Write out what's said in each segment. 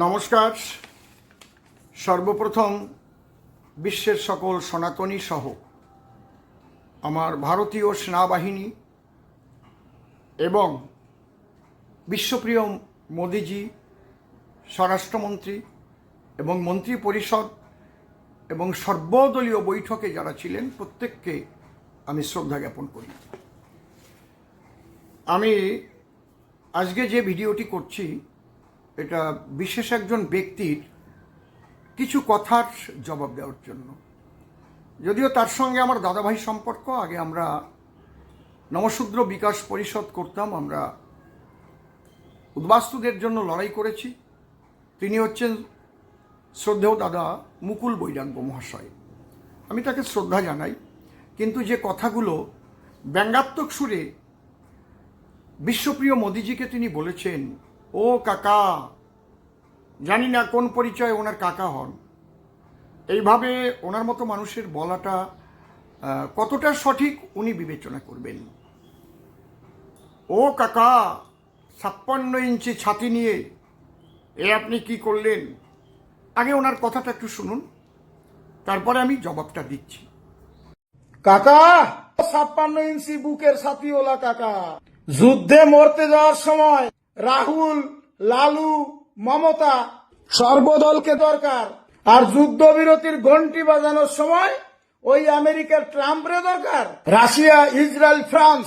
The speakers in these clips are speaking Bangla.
নমস্কার। সর্বপ্রথম বিশ্বের সকল সনাতনী সহ আমার ভারতীয় সেনাবাহিনী এবং বিশ্বপ্রিয় মোদিজি, স্বরাষ্ট্রমন্ত্রী এবং মন্ত্রী পরিষদ এবং সর্বদলীয় বৈঠকে যারা ছিলেন, প্রত্যেককে আমি শ্রদ্ধা জ্ঞাপন করি। আমি আজকে যে ভিডিওটি করছি এটা বিশেষ একজন ব্যক্তির কিছু কথার জবাব দেওয়ার জন্য। যদিও তার সঙ্গে আমার দাদাভাই সম্পর্ক, আগে আমরা নমশূদ্র বিকাশ পরিষদ করতাম, আমরা উদ্বাস্তুদের জন্য লড়াই করেছি। তিনি হচ্ছেন শ্রদ্ধেয় দাদা মুকুল বৈরাগ্য মহাশয়। আমি তাকে শ্রদ্ধা জানাই, কিন্তু যে কথাগুলো ব্যঙ্গাত্মক সুরে বিশ্বপ্রিয় মোদিজিকে তিনি বলেছেন ও কাকা, জানি না কোন পরিচয় ওনার কাকা হন। এইভাবে ওনার মতো মানুষের বলাটা কতটা সঠিক উনি বিবেচনা করবেন। ও কাকা, ছাপ্পান্ন ইঞ্চি ছাতি নিয়ে এ আপনি কি করলেন? আগে ওনার কথাটা একটু শুনুন, তারপরে আমি জবাবটা দিচ্ছি। কাকা, ছাপ্পান্ন ইঞ্চি বুকের সাথীওলা কাকা। যুদ্ধে মরতে যাওয়ার সময় রাহুল, লালু, মমতা সর্বদলকে দরকার। আর যুদ্ধবিরতির ঘন্টি বাজানোর সময় ওই আমেরিকার ট্রাম্পরে দরকার। রাশিয়া, ইসরায়েল, ফ্রান্স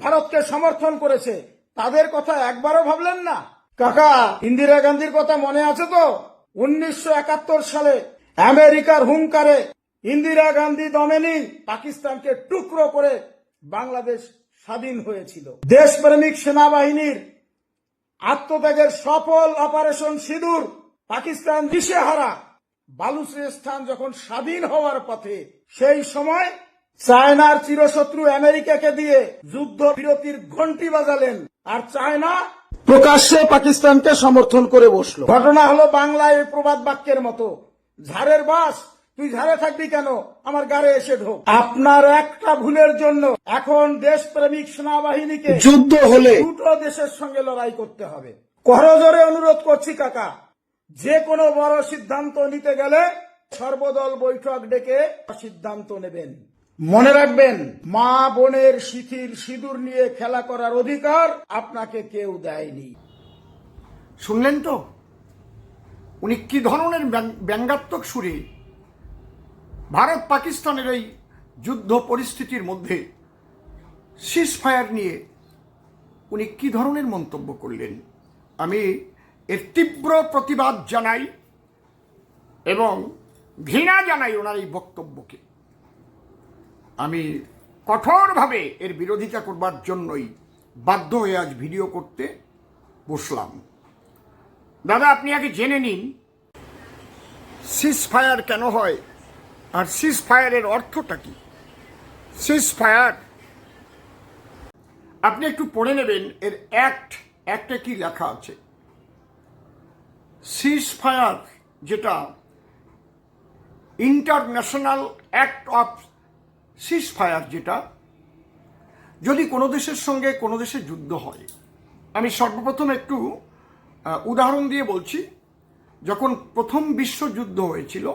ভারতকে সমর্থন করেছে। তাদের কথা একবারও ভাবলেন না। কাকা, ইন্দিরা গান্ধীর কথা মনে আছে তো? উনিশশো একাত্তর সালে আমেরিকার হুঙ্কারে ইন্দিরা গান্ধী দমেনি পাকিস্তানকে টুকরো করে বাংলাদেশ স্বাধীন হয়েছিল। দেশপ্রেমিক সেনাবাহিনীর আত্মত্যাগের সফল অপারেশন সিঁদুর, পাকিস্তান দিশেহারা। বালুচিস্তান যখন স্বাধীন হওয়ার পথে, সেই সময় চায়নার চিরশত্রু আমেরিকাকে দিয়ে যুদ্ধ বিরতির ঘন্টি বাজালেন আর চায়না প্রকাশ্যে পাকিস্তানকে সমর্থন করে বসল। ঘটনা হলো বাংলায় প্রবাদ বাক্যের মতো। ঝাড়ের বাস তুই ঝাড়ে থাকবি কেন? আমার গাড়ে এসে ঢোক। আপনার একটা ভুলের জন্য এখন দেশপ্রেমিক সেনাবাহিনীকে যুদ্ধ হলে দুটো দেশের সঙ্গে লড়াই করতে হবে। করজোরে অনুরোধ করছি কাকা। যে কোনো বড় সিদ্ধান্ত নিতে গেলে সর্বদল বৈঠক ডেকে সিদ্ধান্ত নেবেন। মনে রাখবেন মা বোনের শিথির সিঁদুর নিয়ে খেলা করার অধিকার আপনাকে কেউ দেয়নি। শুনলেন তো? উনি কি ধরনের ব্যং- ব্যঙ্গাত্মক সুরে ভারত পাকিস্তানের এই যুদ্ধ পরিস্থিতির মধ্যে সিজ ফায়ার নিয়ে উনি কি ধরনের মন্তব্য করলেন? আমি এর তীব্র প্রতিবাদ জানাই এবং ঘৃণা জানাই ওনার এই বক্তব্যকে। আমি কঠোরভাবে এর বিরোধিতা করবার জন্যই বাধ্য হয়ে আজ ভিডিও করতে বসলাম। দাদা, আপনি আগে জেনে নিন সিজ ফায়ার কেন হয়? আর সিজ ফায়ারের অর্থটা কি? সিজ ফায়ার আপনি একটু পড়ে নেবেন, এর অ্যাক্ট অ্যাক্টে কি লেখা আছে? সিজ ফায়ার যেটা international act of cease fire যেটা, যদি কোনো দেশের সঙ্গে কোনো দেশের যুদ্ধ হয়, আমি সর্বপ্রথম একটু উদাহরণ দিয়ে বলছি, যখন প্রথম বিশ্বযুদ্ধ হয়েছিল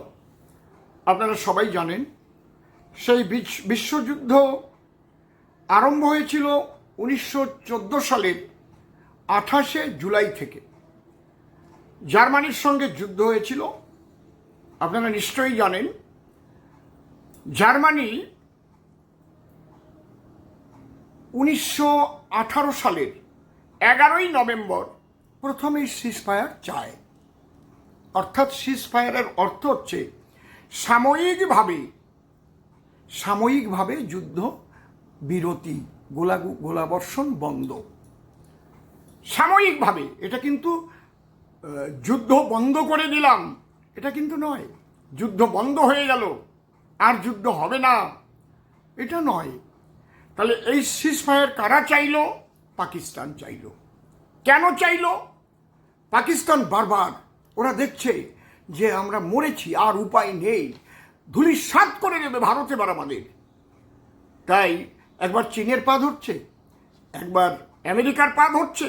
আপনারা সবাই জানেন, সেই বিশ্বযুদ্ধ আরম্ভ হয়েছিল উনিশশো চোদ্দ সালের আঠাশে জুলাই থেকে। জার্মানির সঙ্গে যুদ্ধ হয়েছিল, আপনারা নিশ্চয়ই জানেন। জার্মানি উনিশশো আঠারো সালের এগারোই নভেম্বর প্রথমেই সিজফায়ার চায়। অর্থাৎ সিজফায়ারের অর্থ হচ্ছে সাময়িকভাবে সাময়িকভাবে যুদ্ধ, বিরতি গোলা গোলাবর্ষণ বন্ধ। সাময়িকভাবে, এটা কিন্তু যুদ্ধ বন্ধ করে দিলাম। এটা কিন্তু নয়। যুদ্ধ বন্ধ হয়ে গেল। আর যুদ্ধ হবে না। এটা নয়। তাহলে এই সিজফায়ার কারা চাইলো? পাকিস্তান চাইলো। কেন চাইলো? পাকিস্তান বারবার, ওরা দেখছে যে আমরা মরেছি, আর উপায় নেই। ধুলি সাত করে দেবে ভারত এবার আমাদের। তাই একবার চীনের পা ধরছে, একবার আমেরিকার পা ধরছে।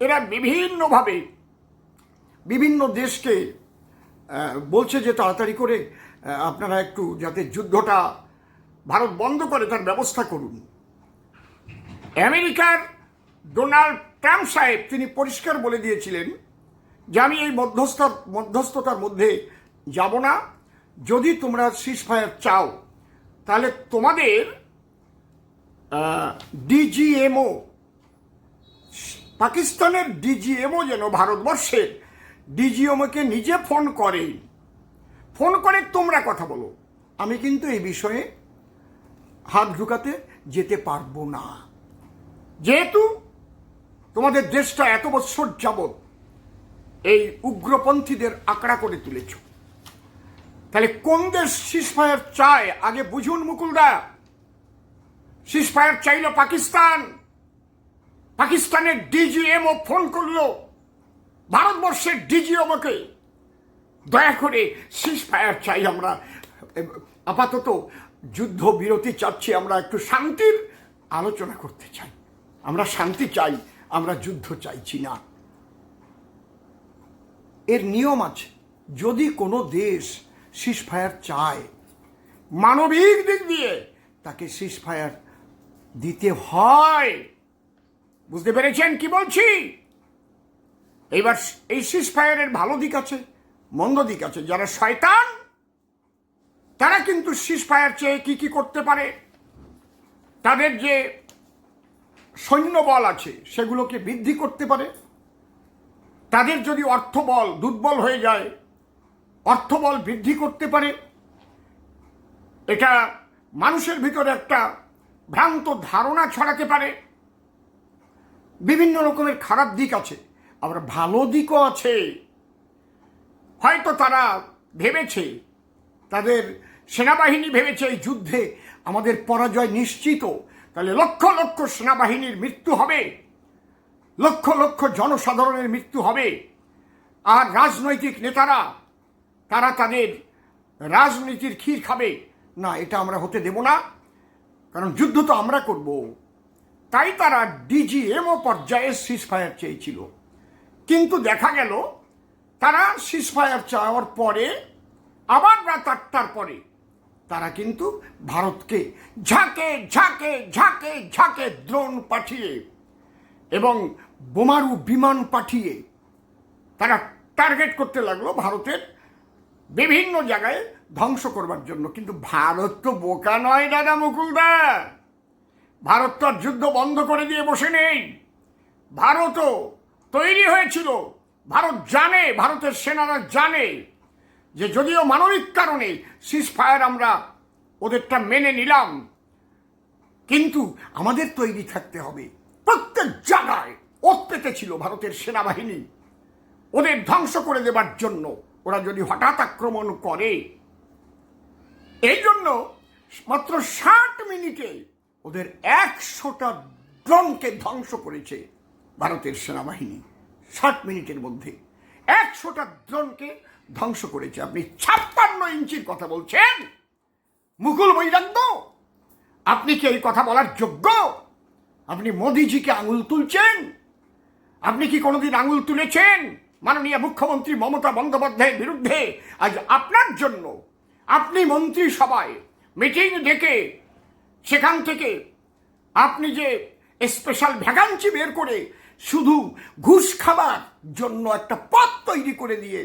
এরা বিভিন্নভাবে বিভিন্ন দেশকে বলছে যে তাড়াতাড়ি করে আপনারা একটু যাতে যুদ্ধটা ভারত বন্ধ করে তার ব্যবস্থা করুন। আমেরিকার ডোনাল্ড ট্রাম্প সাহেব, তিনি পরিষ্কার বলে দিয়েছিলেন যে আমি এই মধ্যস্থতার মধ্যস্থতার মধ্যে যাব না। যদি তোমরা সিজ ফায়ার চাও, তাহলে তোমাদের ডিজিএমও পাকিস্তানের ডিজিএমও যেন ভারতবর্ষের ডিজিএমওকে নিজে ফোন করে। ফোন করে তোমরা কথা বলো। আমি কিন্তু এই বিষয়ে হাত ঢুকাতে যেতে পারব না। যেহেতু তোমাদের দেশটা এত বছর যাবৎ এই উগ্রপন্থীদের আঁকড়া করে তুলেছ। তাহলে কোন দেশ সিসফায়ার চায়? আগে বুঝুন মুকুলদা। সিসফায়ার চাইল পাকিস্তান। পাকিস্তানের ডিজিএমও ফোন করল। ভারতবর্ষের ডিজিএমওকে দয়া করে সিসফায়ার চাই আমরা। আপাতত যুদ্ধ বিরতি চাচ্ছি আমরা একটু শান্তির আলোচনা করতে চাই। আমরা শান্তি চাই, আমরা যুদ্ধ চাইছি না। এর নিয়ম আছে, যদি কোনো দেশ সিসফায়ার চায়, মানবিক দিক দিয়ে তাকে সিসফায়ার দিতে হয়। বুঝতে পেরেছেন কি বলছি? এইবার এই সিসফায়ারের ভালো দিক আছে, মন্দ দিক আছে। যারা শয়তান, তারা কিন্তু সিসফায়ার চেয়ে কি কি করতে পারে? তাদের যে সৈন্যবল আছে, সেগুলোকে বৃদ্ধি করতে পারে। তাদের যদি অর্থবল দুর্বল হয়ে যায়, অর্থবল বৃদ্ধি করতে পারে, এটা মানুষের ভিতরে একটা ভ্রান্ত ধারণা ছড়াতে পারে। বিভিন্ন রকমের খারাপ দিক আছে, আবার ভালো দিকও আছে। হয়তো তারা ভেবেছে, তাদের সেনাবাহিনী ভেবেছে এই যুদ্ধে আমাদের পরাজয় নিশ্চিত, তাহলে লক্ষ লক্ষ সেনাবাহিনীর মৃত্যু হবে। লক্ষ লক্ষ জনসাধারণের মৃত্যু হবে। আর রাজনৈতিক নেতারা, তারা তাদের রাজনীতির ক্ষীর খাবে। না, এটা আমরা হতে দেব না, কারণ যুদ্ধ তো আমরা করব। তাই তারা ডিজিএমও পর্যায়ে সিজফায়ার চেয়েছিল। কিন্তু দেখা গেল, তারা সিজফায়ার চাওয়ার পরে, আবার রাত আটটার পরে, তারা কিন্তু ভারতকে ঝাঁকে ঝাঁকে ঝাঁকে ঝাঁকে দ্রোণ পাঠিয়ে এবং বোমারু বিমান পাঠিয়ে তারা টার্গেট করতে লাগল ভারতের বিভিন্ন জায়গায় ধ্বংস করবার জন্য। কিন্তু ভারত তো বোকা নয়, দাদা মুকুলদা ভারত তো যুদ্ধ বন্ধ করে দিয়ে বসে নেই। ভারতও তৈরি হয়েছিল। ভারত জানে, ভারতের সেনারা জানে যে যদিও মানবিক কারণে সিজ ফায়ার আমরা ওদেরটা মেনে নিলাম, কিন্তু আমাদের তৈরি থাকতে হবে। প্রত্যেক জায়গায় ওত পেতেছিল ভারতের সেনাবাহিনী। ওদের ধ্বংস করে দেবার জন্য ওরা যদি হঠাৎ আক্রমণ করে এই জন্য মাত্র ষাট মিনিটে ওদের একশোটা ড্রোনকে ধ্বংস করেছে ভারতের সেনাবাহিনী। ষাট মিনিটের মধ্যে একশোটা ড্রোনকে ধ্বংস করেছে। আপনি ছাপ্পান্ন ইঞ্চির কথা বলছেন? মুকুল বৈরাগ্য? আপনি কি এই কথা বলার যোগ্য? আপনি মোদিজিকে আঙুল তুলছেন? আপনি কি কোনোদিন আঙুল তুলেছেন? মাননীয় মুখ্যমন্ত্রী মমতা বন্দ্যোপাধ্যায়ের বিরুদ্ধে আজ আপনার জন্য আপনি মন্ত্রী সভায় মিটিং ডেকে সেখান থেকে আপনি যে স্পেশাল ভ্যাকান্সি বের করে শুধু ঘুষ খাবার জন্য একটা পথ তৈরি করে দিয়ে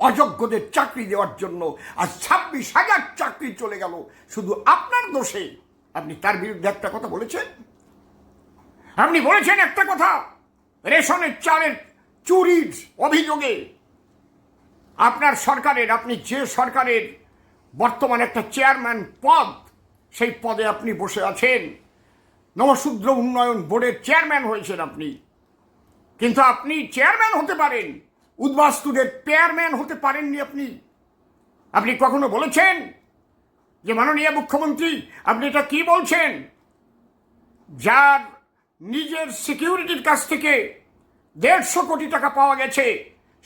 অযোগ্যদের চাকরি দেওয়ার জন্য আজ ছাব্বিশ হাজার চাকরি চলে গেল, শুধু আপনার দোষে। আপনি তার বিরুদ্ধে একটা কথা বলেছেন? আপনি বলেছেন একটা কথা। রেশনের চালের চুরির অভিযোগে আপনার সরকারের, আপনি যে সরকারের বর্তমান একটা চেয়ারম্যান পদ, সেই পদে আপনি বসে আছেন। নবশূদ্র উন্নয়ন বোর্ডের চেয়ারম্যান হয়েছেন আপনি। কিন্তু আপনি চেয়ারম্যান হতে পারেন, উদ্বাস্তুদের পেয়ারম্যান হতে পারেননি আপনি। আপনি কখনো বলেছেন যে মাননীয় মুখ্যমন্ত্রী, আপনি এটা কি বলছেন? যার নিজের সিকিউরিটির কাছ থেকে দেড়শো কোটি টাকা পাওয়া গেছে।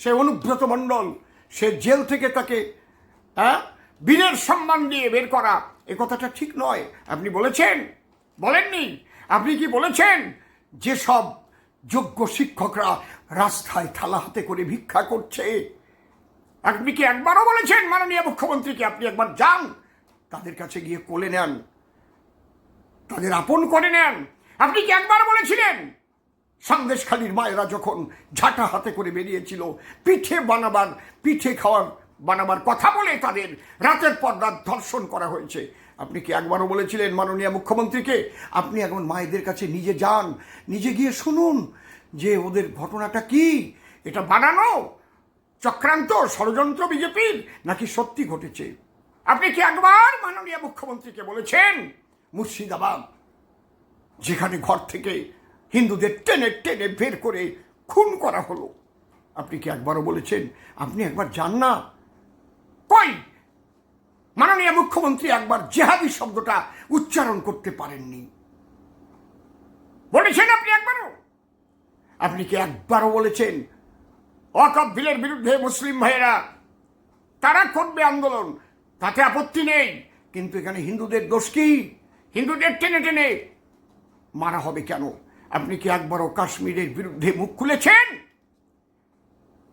সে অনুব্রত মণ্ডল, সে জেল থেকে তাকে হ্যাঁ বীরের সম্মান দিয়ে বের করা, এ কথাটা ঠিক নয়। আপনি বলেছেন? বলেননি? আপনি কি বলেছেন? যেসব যোগ্য শিক্ষকরা রাস্তায় থালা হাতে করে ভিক্ষা করছে, আপনি কি একবারও বলেছেন মাননীয় মুখ্যমন্ত্রীকে? আপনি একবার যান, তাদের কাছে গিয়ে কোলে নেন, তাদের আপন করে নেন আপনি কি একবার বলেছিলেন? সন্দেশখালীর মায়েরা যখন ঝাঁটা হাতে করে বেরিয়েছিল, পিঠে বানাবার, পিঠে খাওয়ার, বানাবার কথা বলে তাদের, রাতের পর রাত ধর্ষণ করা হয়েছে। আপনি কি একবারও বলেছিলেন মাননীয় মুখ্যমন্ত্রীকে? আপনি এখন মায়েদের কাছে নিজে যান, নিজে গিয়ে শুনুন যে ওদের ঘটনাটা কি? এটা বানানো? চক্রান্ত, ষড়যন্ত্র বিজেপির? নাকি সত্যি ঘটেছে? আপনি কি একবার মাননীয় মুখ্যমন্ত্রীকে বলেছেন? মুর্শিদাবাদ। যেখানে ঘর থেকে হিন্দুদের টেনে টেনে বের করে খুন করা হলো। আপনি কি একবারও বলেছেন? আপনি একবার যান না। কই? মাননীয় মুখ্যমন্ত্রী একবার জেহাদি শব্দটা উচ্চারণ করতে পারেননি। বলেছেন আপনি একবারও? আপনি কি একবারও বলেছেন? ওয়াকফ বিলের বিরুদ্ধে মুসলিম ভাইয়েরা, তারা করবে আন্দোলন, তাতে আপত্তি নেই। কিন্তু এখানে হিন্দুদের দোষ কি? হিন্দুদের টেনে টেনে মারা হবে কেন? আপনি কি একবারও কাশ্মীরের বিরুদ্ধে মুখ খুলেছেন?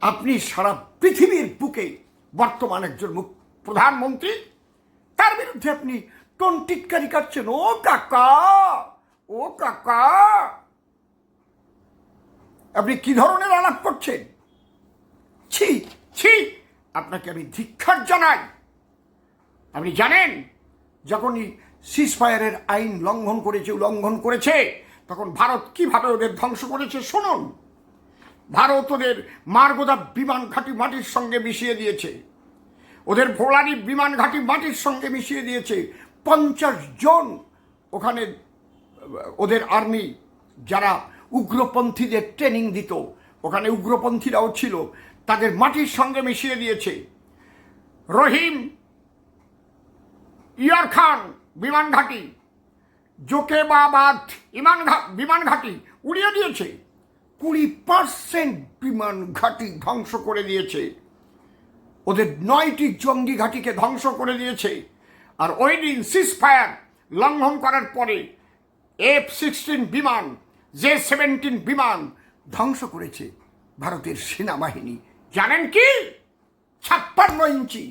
আপনি সারা পৃথিবীর বুকে বর্তমান একজন মুখ প্রধানমন্ত্রী? তার বিরুদ্ধে আপনি টোন টিটকারি কাটছেন? ও কাকা! ও কাকা! আপনি কি ধরনের আলাপ করছেন? ছি ছি! আপনাকে আমি ধিক্ষার জানাই। আপনি জানেন, যখনই সিসফায়ারের আইন লঙ্ঘন করেছে উল্লঙ্ঘন করেছে। তখন ভারত কীভাবে ওদের ধ্বংস করেছে, শুনুন। ভারত ওদের মার্গদা বিমান ঘাঁটি মাটির সঙ্গে মিশিয়ে দিয়েছে। ওদের ভোলারি বিমান ঘাঁটি মাটির সঙ্গে মিশিয়ে দিয়েছে। পঞ্চাশ জন ওখানে, ওদের আর্মি, যারা উগ্রপন্থীদের ট্রেনিং দিত, ওখানে উগ্রপন্থীরাও ছিল, তাদের মাটির সঙ্গে মিশিয়ে দিয়েছে। রহিম ইয়ার খান বিমান ঘাঁটি জোকেবাবাদ ইমান বিমান ঘাঁটি উড়িয়ে দিয়েছে। কুড়ি পার্সেন্ট বিমান ঘাঁটি ধ্বংস করে দিয়েছে। ওদের নয়টি জঙ্গি ঘাঁটিকে ধ্বংস করে দিয়েছে। আর ওই দিন সিস ফায়ার লঙ্ঘন করার পরে এফ সিক্সটিন বিমান, জে সেভেন্টিন বিমান ধ্বংস করেছে ভারতের সেনাবাহিনী। জানেন কি? ছাপ্পান্ন ইঞ্চি।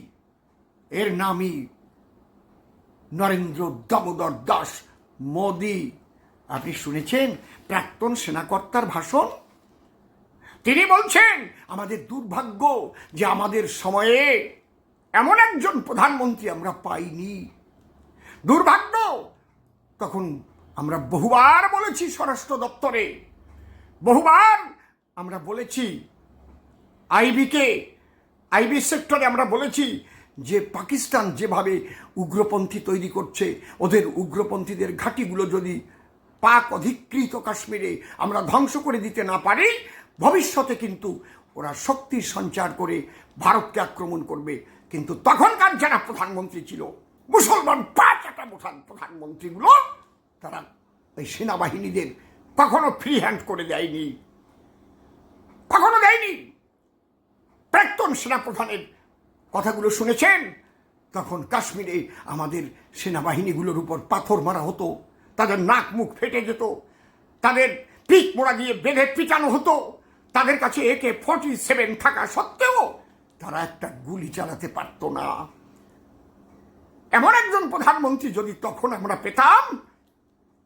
এর নামই নরেন্দ্র দামোদর দাস মোদি। আপনি শুনেছেন প্রাক্তন সেনাকর্তার ভাষণ? তিনি বলছেন, আমাদের দুর্ভাগ্য যে আমাদের সময়ে এমন একজন প্রধানমন্ত্রী আমরা পাইনি। দুর্ভাগ্য, তখন আমরা বহুবার বলেছি স্বরাষ্ট্র দপ্তরে। বহুবার আমরা বলেছি, আইবিকে, আইবি সেক্টরে আমরা বলেছি যে পাকিস্তান যেভাবে উগ্রপন্থী তৈরি করছে, ওদের উগ্রপন্থীদের ঘাঁটিগুলো যদি পাক অধিকৃত কাশ্মীরে আমরা ধ্বংস করে দিতে না পারি, ভবিষ্যতে কিন্তু ওরা শক্তির সঞ্চার করে ভারতকে আক্রমণ করবে। কিন্তু তখনকার যারা প্রধানমন্ত্রী ছিল, মুসলমান পাঁচ একটা প্রধান, প্রধানমন্ত্রীগুলো, তারা ওই সেনাবাহিনীদের কখনো ফ্রি হ্যান্ড করে দেয়নি। কখনো দেয়নি। প্রাক্তন সেনাপ্রধানের কথাগুলো শুনেছেন? তখন কাশ্মীরে আমাদের সেনাবাহিনীগুলোর উপর পাথর মারা হতো, তাদের নাক মুখ ফেটে যেত, তাদের পিক মোড়া দিয়ে বেঁধে পিটানো হতো, তাদের কাছে একে ফর্টি সেভেন থাকা সত্ত্বেও তারা একটা গুলি চালাতে পারত না। এমন একজন প্রধানমন্ত্রী যদি তখন আমরা পেতাম,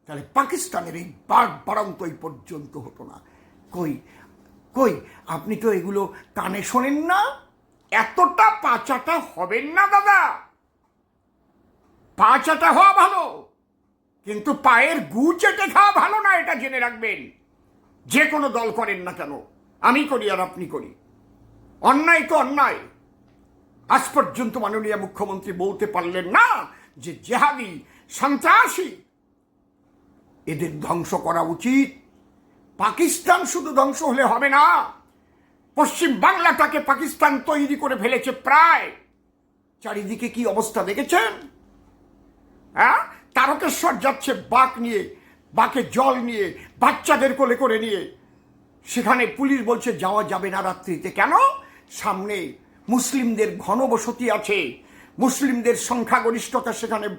তাহলে পাকিস্তানের এই বাঘ বাড়ন্ত এই পর্যন্ত হতো না। কই কই, আপনি তো এগুলো কানে শোনেন না? এতটা পাচাটা হবেন না, দাদা। পাচাটা হওয়া ভালো, কিন্তু পায়ের গু চেটে খাওয়া ভালো না, এটা জেনে রাখবেন। যে কোনো দল করেন না কেন, আমি করি আর আপনি করি। অন্যায় তো অন্যায়। আজ পর্যন্ত মাননীয় মুখ্যমন্ত্রী বলতে পারলেন না যে জেহাদি সন্ত্রাসী, এদের ধ্বংস করা উচিত। পাকিস্তান শুধু ধ্বংস হলে হবে না। পশ্চিম বাংলাটাকে পাকিস্তান তৈরি করে ফেলেছে প্রায়। চারিদিকে কি অবস্থা দেখেছেন? হ্যাঁ? তারকেশ্বর যাচ্ছে বাঘ নিয়ে বাঘে জল নিয়ে, বাচ্চাদের কোলে করে নিয়ে। সেখানে পুলিশ বলছে, যাওয়া যাবে না রাত্রিতে। কেন? সামনে মুসলিমদের ঘনবসতি আছে। মুসলিমদের সংখ্যাগরিষ্ঠতা সেখানে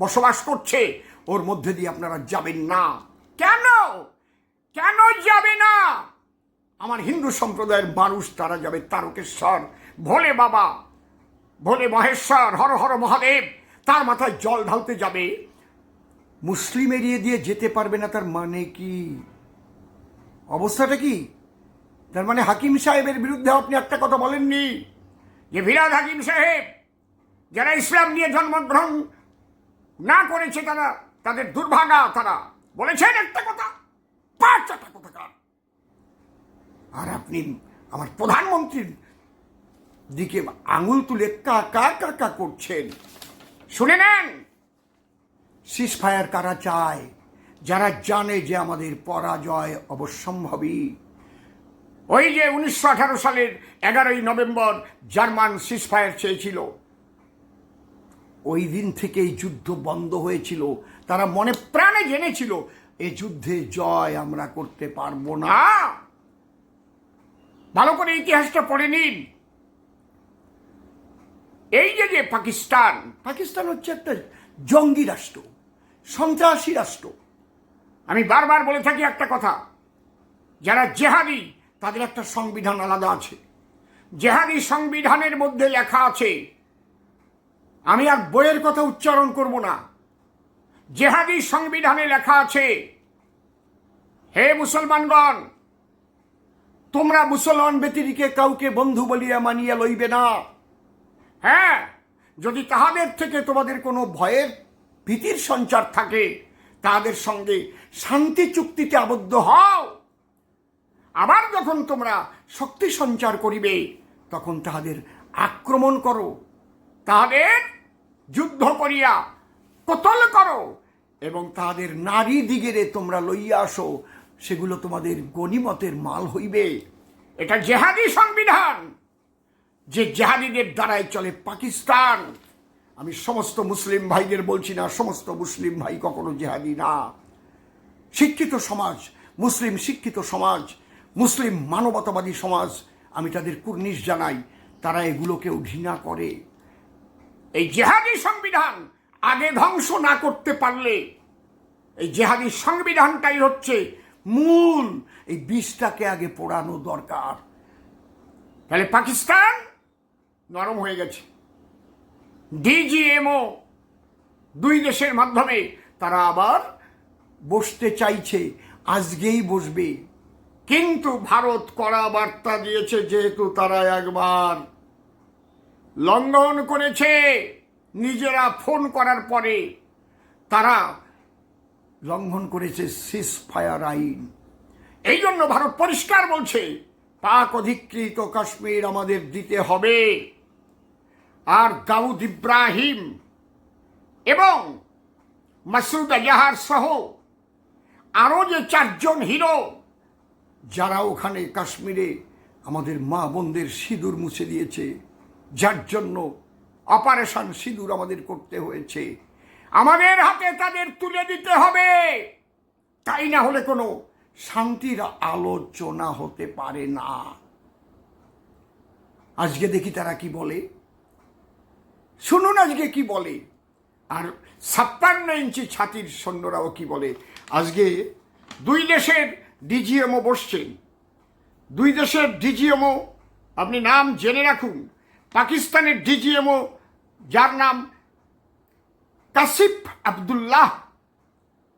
বসবাস করছে। ওর মধ্যে দিয়ে আপনারা যাবেন না। কেন? কেন যাবে না? আমার হিন্দু সম্প্রদায়ের মানুষ, তারা যাবে তারকেশ্বর। ভোলে বাবা, ভোলে মহেশ্বর, হর হর মহাদেব, তার মাথায় জল ঢালতে যাবে। মুসলিম এড়িয়ে দিয়ে যেতে পারবে না, তার মানে কি? অবস্থাটা কি? তার মানে হাকিম সাহেবের বিরুদ্ধে আপনি একটা কথা বলেননি? যে ভিরাদ হাকিম সাহেব, যারা ইসলাম নিয়ে জন্মগ্রহণ না করেছে তারা, তাদের দুর্ভাগা তারা। বলেছেন একটা কথা? আর আপনি আমার প্রধানমন্ত্রীর দিকে আঙুল তুলে কাকা কাকা করছেন। শুনে নেন সিস ফায়ার কারা চায়? যারা জানে যে আমাদের পরাজয় অবশ্যম্ভাবী। ওই যে উনিশশো আঠারো সালের এগারোই নভেম্বর জার্মান সিস ফায়ার চেয়েছিল। ওই দিন থেকেই যুদ্ধ বন্ধ হয়েছিল। তারা মনে প্রাণে জেনেছিল, এ যুদ্ধে জয় আমরা করতে পারব না। ভালো করে ইতিহাসটা পড়ে নিন। এই যে যে পাকিস্তান পাকিস্তান হচ্ছে একটা জঙ্গি রাষ্ট্র, সন্ত্রাসী রাষ্ট্র। আমি বারবার বলে থাকি একটা কথা, যারা জেহাদি, তাদের একটা সংবিধান আলাদা আছে। জেহাদি সংবিধানের মধ্যে লেখা আছে, আমি আর বইয়ের কথা উচ্চারণ করব না। জেহাদি সংবিধানে লেখা আছে, হে মুসলমানগণ তোমরা মুসলমান ব্যতিরিকে কাউকে বন্ধু বলিয়া মানিয়া লইবে না। হ্যাঁ যদি তাহাদের থেকে তোমাদের কোনো ভয়ের ভীতির সঞ্চার থাকে, তাদের সঙ্গে শান্তি চুক্তিতে আবদ্ধ হও। আবার যখন তোমরা শক্তি সঞ্চার করিবে, তখন তাহাদের আক্রমণ করো। তাহাদের যুদ্ধ করিয়া কতল করো এবং তাহাদের নারী দিগেরে তোমরা লইয়া আসো। সেগুলো তোমাদের গণিমতের মাল হইবে। এটা জেহাদি সংবিধান। যে জেহাদিদের দ্বারাই চলে পাকিস্তান। আমি সমস্ত মুসলিম ভাইদের বলছি না, সমস্ত মুসলিম ভাই কখনো জেহাদি না। শিক্ষিত সমাজ, মুসলিম শিক্ষিত সমাজ, মুসলিম মানবতাবাদী সমাজ, আমি তাদের কুর্নিশ জানাই, তারা এগুলোকেও ঘৃণা করে। এই জেহাদি সংবিধান আগে ধ্বংস না করতে পারলে, এই জেহাদি সংবিধানটাই হচ্ছে মূল এই বিষটাকে আগে পোড়ানো দরকার। তাহলে পাকিস্তান নরম হয়ে গেছে। ডিজিএমও দুই দেশের মাধ্যমে তারা আবার বসতে চাইছে, আজকেই বসবে। কিন্তু ভারত কড়া বার্তা দিয়েছে, যেহেতু তারা একবার লঙ্ঘন করেছে, নিজেরা ফোন করার পরে তারা লঙ্ঘন করেছে সিস ফায়ার আইন। এই জন্য ভারত পরিষ্কার বলছে, পাক অধিকৃত কাশ্মীর আমাদের দিতে হবে। আর দাউদ ইব্রাহিম এবং মাসুদ আজাহার সহ আরও যে চারজন হিরো, যারা ওখানে কাশ্মীরে আমাদের মা বোনদের সিঁদুর মুছে দিয়েছে, যার জন্য অপারেশন সিঁদুর আমাদের করতে হয়েছে। আমাদের হাতে তাদের তুলে দিতে হবে। তাই না হলে কোনো শান্তির আলোচনা হতে পারে না। আজকে দেখি তারা কি বলে। শুনুন আজকে কি বলে। আর ছাপ্পান্ন ইঞ্চি ছাতির সৈন্যরাও কি বলে। আজকে দুই দেশের ডিজিএমও বসছেন দুই দেশের ডিজিএমও, আপনি নাম জেনে রাখুন। পাকিস্তানের ডিজিএমও, যার নাম কাসিফ আবদুল্লাহ,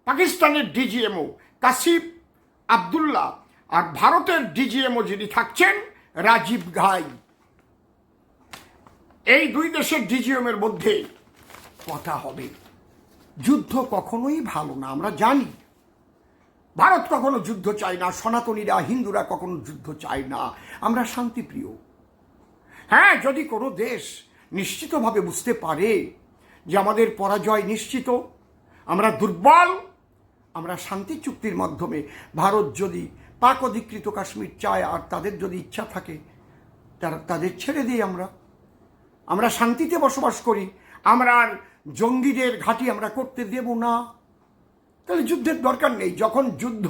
পাকিস্তানের ডিজিএমও কাসিফ আবদুল্লাহ আর ভারতের ডিজিএমও যিনি থাকছেন, রাজীব ঘাই। এই দুই দেশের ডিজিএমের মধ্যে কথা হবে। যুদ্ধ কখনোই ভালো না, আমরা জানি। ভারত কখনো যুদ্ধ চায় না, সনাতনীরা, হিন্দুরা কখনো যুদ্ধ চায় না, আমরা শান্তিপ্রিয়। হ্যাঁ যদি কোনো দেশ নিশ্চিতভাবে বুঝতে পারে যে আমাদের পরাজয় নিশ্চিত, আমরা দুর্বল, আমরা শান্তি চুক্তির মাধ্যমে ভারত যদি পাক অধিকৃত কাশ্মীর চায় আর তাদের যদি ইচ্ছা থাকে, তারা, তাদের ছেড়ে দিই আমরা। আমরা শান্তিতে বসবাস করি, আমরা আর জঙ্গিদের ঘাঁটি আমরা করতে দেব না। তাহলে যুদ্ধের দরকার নেই। যখন যুদ্ধ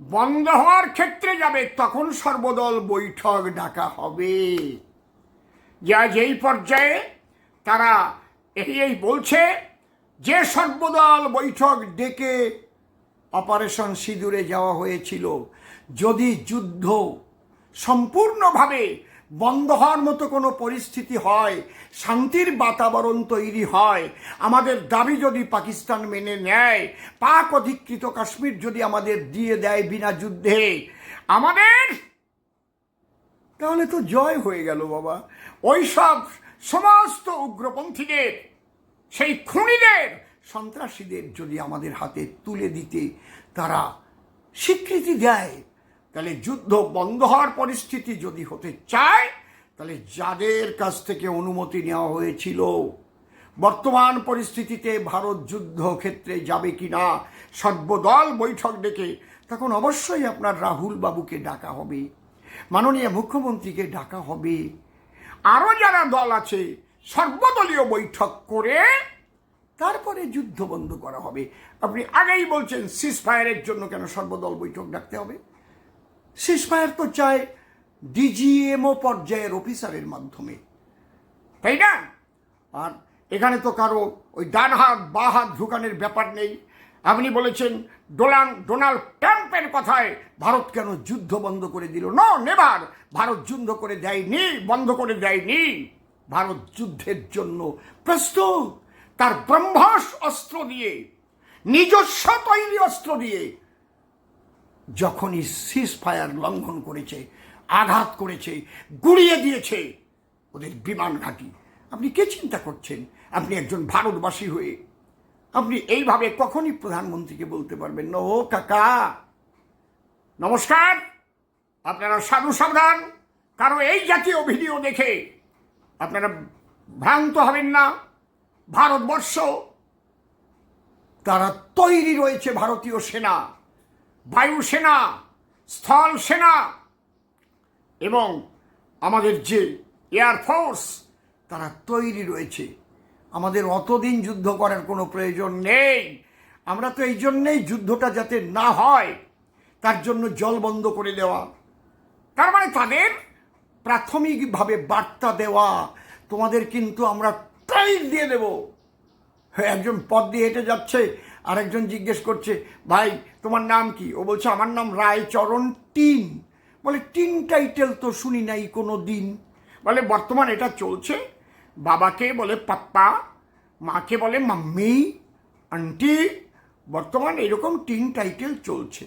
বন্ধ হওয়ার ক্ষেত্রে যাবে, তখন সর্বদল বৈঠক ডাকা হবে। যা যেই পর্যায়ে তারা এই এই বলছে, যে সর্বদল বৈঠক ডেকে অপারেশন সিঁদুরে যাওয়া হয়েছিল, যদি যুদ্ধ সম্পূর্ণভাবে বন্ধ হওয়ার মতো কোনো পরিস্থিতি হয়, শান্তির বাতাবরণ তৈরি হয়, আমাদের দাবি যদি পাকিস্তান মেনে নেয়, পাক অধিকৃত কাশ্মীর যদি আমাদের দিয়ে দেয় বিনা যুদ্ধে, আমাদের? তাহলে তো জয় হয়ে গেল বাবা। ওই সব সমস্ত উগ্রপন্থীদের, সেই খুনিদের, সন্ত্রাসীদের যদি আমাদের হাতে তুলে দিতে তারা স্বীকৃতি দেয়, তাহলে যুদ্ধ বন্ধ হওয়ার পরিস্থিতি যদি হতে চায়, তাহলে যাদের কাছ থেকে অনুমতি নেওয়া হয়েছিল, বর্তমান পরিস্থিতিতে ভারত যুদ্ধ ক্ষেত্রে যাবে কি না সর্বদল বৈঠক ডেকে, তখন অবশ্যই আপনার রাহুল বাবুকে ডাকা হবে, মাননীয় মুখ্যমন্ত্রীকে ডাকা হবে। আরও যারা দল আছে, সর্বদলীয় বৈঠক করে তারপরে যুদ্ধ বন্ধ করা হবে। আপনি আগেই বলছেন সিজ ফায়ারের জন্য কেন সর্বদল বৈঠক ডাকতে হবে? সিজ ফায়ার তো চায় ডিজিএমও পর্যায়ের অফিসারের মাধ্যমে। তাই না? আর এখানে তো কারও ওই ডান হাত বা হাত ঢুকানোর ব্যাপার নেই। আপনি বলেছেন ডোনাল ডোনাল্ড ট্রাম্পের কথায় ভারত কেন যুদ্ধ বন্ধ করে দিল? ন নেবার ভারত যুদ্ধ করে দেয়নি, বন্ধ করে দেয়নি। ভারত যুদ্ধের জন্য প্রস্তুত। তার ব্রহ্মস অস্ত্র দিয়ে, নিজস্ব তৈরি অস্ত্র দিয়ে, যখনই সিজ ফায়ার লঙ্ঘন করেছে, আঘাত করেছে, গুড়িয়ে দিয়েছে, ওদের বিমান ঘাঁটি। আপনি কে চিন্তা করছেন? আপনি একজন ভারতবাসী হয়ে আপনি এইভাবে কখনই প্রধানমন্ত্রীকে বলতে পারবেন না। ও কাকা, নমস্কার। আপনারা সাধু সাবধান, কারও এই জাতীয় ভিডিও দেখে আপনারা ভ্রান্ত হবেন না। ভারতবর্ষ, তারা তৈরি রয়েছে ভারতীয় সেনা বায়ুসেনা স্থল সেনা এবং আমাদের যে এয়ারফোর্স তারা তৈরি রয়েছে। আমাদের অতদিন যুদ্ধ করার কোনো প্রয়োজন নেই। আমরা তো এই জন্যেই যুদ্ধটা যাতে না হয় তার জন্য জল বন্ধ করে দেওয়া। তার মানে তাদের প্রাথমিকভাবে বার্তা দেওয়া তোমাদের কিন্তু আমরা টাইট দিয়ে দেব। হ্যাঁ, একজন পথ দিয়ে হেঁটে যাচ্ছে আর একজন জিজ্ঞেস করছে ভাই তোমার নাম কি? ও বলছে আমার নাম রায়চরণ টিন। বলে টিন টাইটেল তো শুনি নাই কোনো দিন। বলে বর্তমান এটা চলছে। বাবাকে বলে পাপ্পা, মাকে বলে মাম্মি, আন্টি, বর্তমান এরকম টিন টাইটেল চলছে।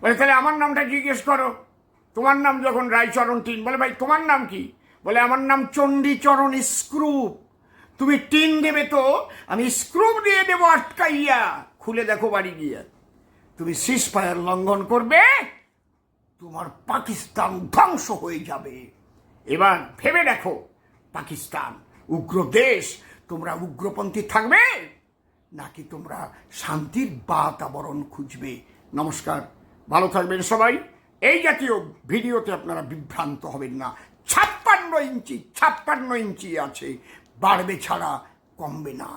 বলে, তাহলে আমার নামটা জিজ্ঞেস করো। তোমার নাম যখন রায়চরণ টিন, বলে, ভাই, তোমার নাম কি? বলে, আমার নাম চণ্ডীচরণ স্ক্রুপ। তুমি টিন দেবে তো, আমি স্ক্রুপ দিয়ে দেবো আটকাইয়া। খুলে দেখো বাড়ি গিয়া। তুমি সিস ফায়ার লঙ্ঘন করবে, তোমার পাকিস্তান ধ্বংস হয়ে যাবে। এবার ভেবে দেখো পাকিস্তান উগ্র দেশ তোমরা উগ্রপন্থী থাকবে, নাকি তোমরা শান্তির বাতাবরণ খুঁজবে? নমস্কার, ভালো থাকবেন সবাই। এই জাতীয় ভিডিওতে আপনারা বিভ্রান্ত হবেন না। ছাপ্পান্ন ইঞ্চি ছাপ্পান্ন ইঞ্চি আছে, বাড়বে ছাড়া কমবে না।